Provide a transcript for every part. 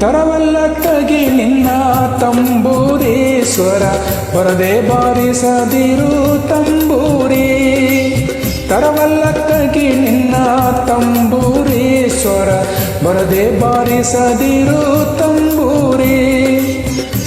ತರವಲ್ಲತ್ತಗಿ ನಿನ್ನ ತಂಬೂರೀಶ್ವರ ಹೊರದೆ ಬಾರಿಸದಿರು ತಂಬೂರಿ. ತರವಲ್ಲತ್ತಗಿ ನಿನ್ನ ತಂಬೂರೀಶ್ವರ ಬರದೆ ಬಾರಿಸದಿರು ತಂಬೂರಿ.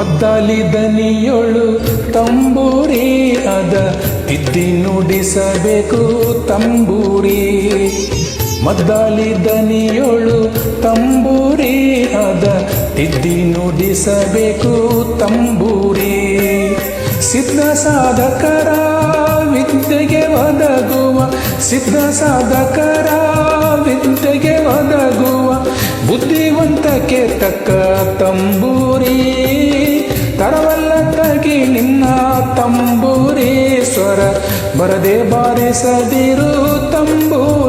ಮದ್ದಾಲಿ ದನಿಯೊಳು ತಂಬೂರಿ ಅದ ತಿದ್ದಿ ನುಡಿಸಬೇಕು ತಂಬೂರಿ. ಮದ್ದಾಲಿ ದನಿಯೊಳು ತಂಬೂರಿ ಅದ ತಿದ್ದಿ ನುಡಿಸಬೇಕು ತಂಬೂರಿ. ಸಿದ್ಧ ಸಾಧಕರ ವಿದ್ಯೆಗೆ ಒದಗುವ, ಸಿದ್ಧ ಸಾಧಕರ ವಿದ್ಯೆಗೆ ಒದಗುವ ಬುದ್ಧಿವಂತಕ್ಕೆ ತಕ್ಕ ತಂಬೂರಿ. ಬರದೆ ಬಾರಿಸದಿರು ತಂಬೂರಿ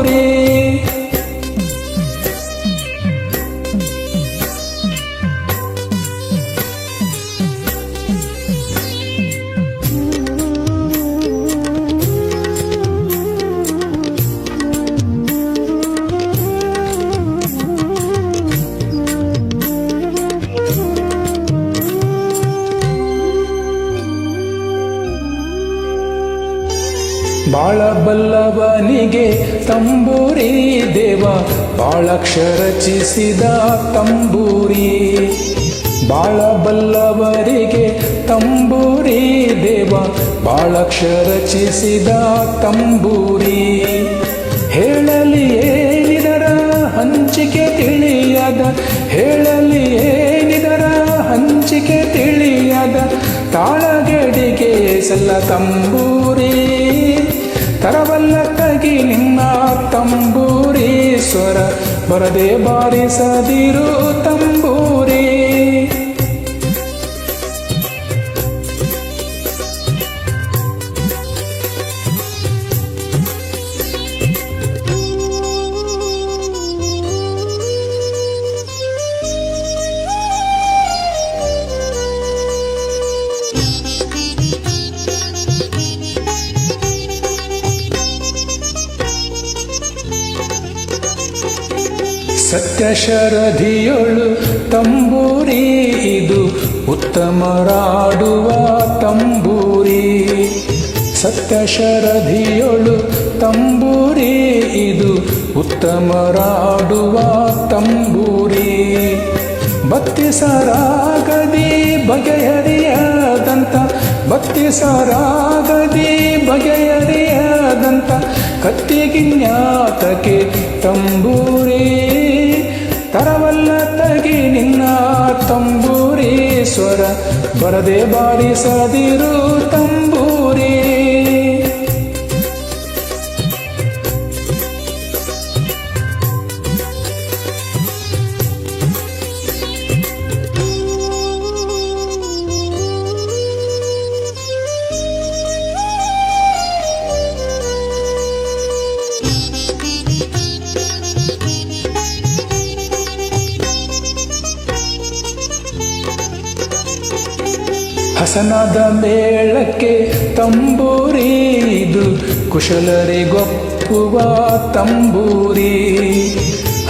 ಬಾಳ ಬಲ್ಲವನಿಗೆ ತಂಬೂರಿ ದೇವ ಬಾಳಕ್ಷರ ರಚಿಸಿದ ತಂಬೂರಿ. ಬಾಳ ಬಲ್ಲವರಿಗೆ ತಂಬೂರಿ ದೇವ ಬಾಳಕ್ಷರ ರಚಿಸಿದ ತಂಬೂರಿ. ಹೇಳಲಿ ಏನಿದರ ಹಂಚಿಕೆ ತಿಳಿಯದ, ಹೇಳಲಿ ಏನಿದರ ಹಂಚಿಕೆ ತಿಳಿಯದ, ತಾಳಗಡಿಗೆ ಸಲ್ಲ ತಂಬೂರಿ. ತರವಲ್ಲತ್ತಾಗಿ ನಿನ್ನ ತಂಬೂರಿ ಸ್ವರ ಬರದೆ ಬಾರಿಸದಿರು ತಂಬೂರಿ. ಸತ್ಯ ಶರಧಿಯೊಳು ತಂಬೂರಿ ಇದು ಉತ್ತಮರಾಡುವ ತಂಬೂರಿ. ಸತ್ಯ ಶರಧಿಯೊಳು ತಂಬೂರಿ ಇದು ಉತ್ತಮರಾಡುವ ತಂಬೂರಿ. ಭಕ್ತಿ ಸರಾಗದಿ ಬಗೆಹರಿಯದಂತ ಭಕ್ತಿ ಸರಾಗದಿ ಬಗೆಹರಿಯದಂತ ಕತ್ತಿಗಿನ್ಯಾತಕ್ಕೆ ತಂಬೂರಿ. ತರವಲ್ಲತ್ತಗಿ ನಿನ್ನ ತಂಬೂರೀಶ್ವರ ಬರದೆ ಬಾರಿಸದಿರು ತಂಬೂರಿ ಹಸನಾದ ಮೇಳಕ್ಕೆ ತಂಬೂರಿ ಇದು ಕುಶಲರಿಗೊಪ್ಪುವ ತಂಬೂರಿ.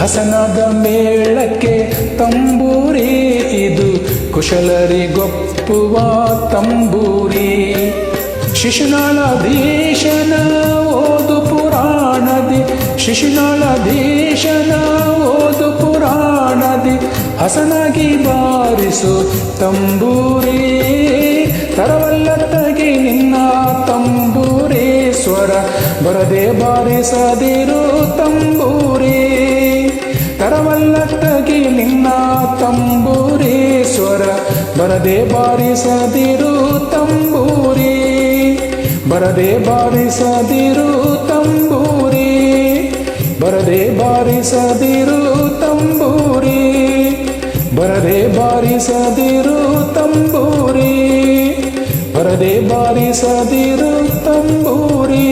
ಹಸನದ ಮೇಳಕ್ಕೆ ತಂಬೂರಿ ಇದು ಕುಶಲರಿಗೊಪ್ಪುವ ತಂಬೂರಿ. ಶಿಶುನಾಳಧೀಶನ ಓದು ಪುರಾಣದಿ, ಶಿಶುನಾಳಧೀಶನ ಓದು ಪುರಾಣದಿ. ಹಸನಾಗಿ ಬಾರಿಸು ತಂಬೂರಿ ತರವಲ್ಲತ್ತಗೆ ನಿನ್ನ ತಂಬೂರಿ, ಸ್ವರ ಬರದೆ ಬಾರಿಸದಿರು ತಂಬೂರಿ. ತರವಲ್ಲತ್ತಗೆ ನಿನ್ನ ತಂಬೂರಿ, ಸ್ವರ ಬರದೆ ಬಾರಿಸದಿರು ತಂಬೂರಿ. ಬರದೆ ಬಾರಿಸದಿರು ತಂಬೂರಿ, ಬರದೆ ಬಾರಿಸದಿರು ಬರದೆ ಬಾರಿಸದಿರು ತಂಬೂರಿ ಬರದೆ ಬಾರಿಸದಿರು ತಂಬೂರಿ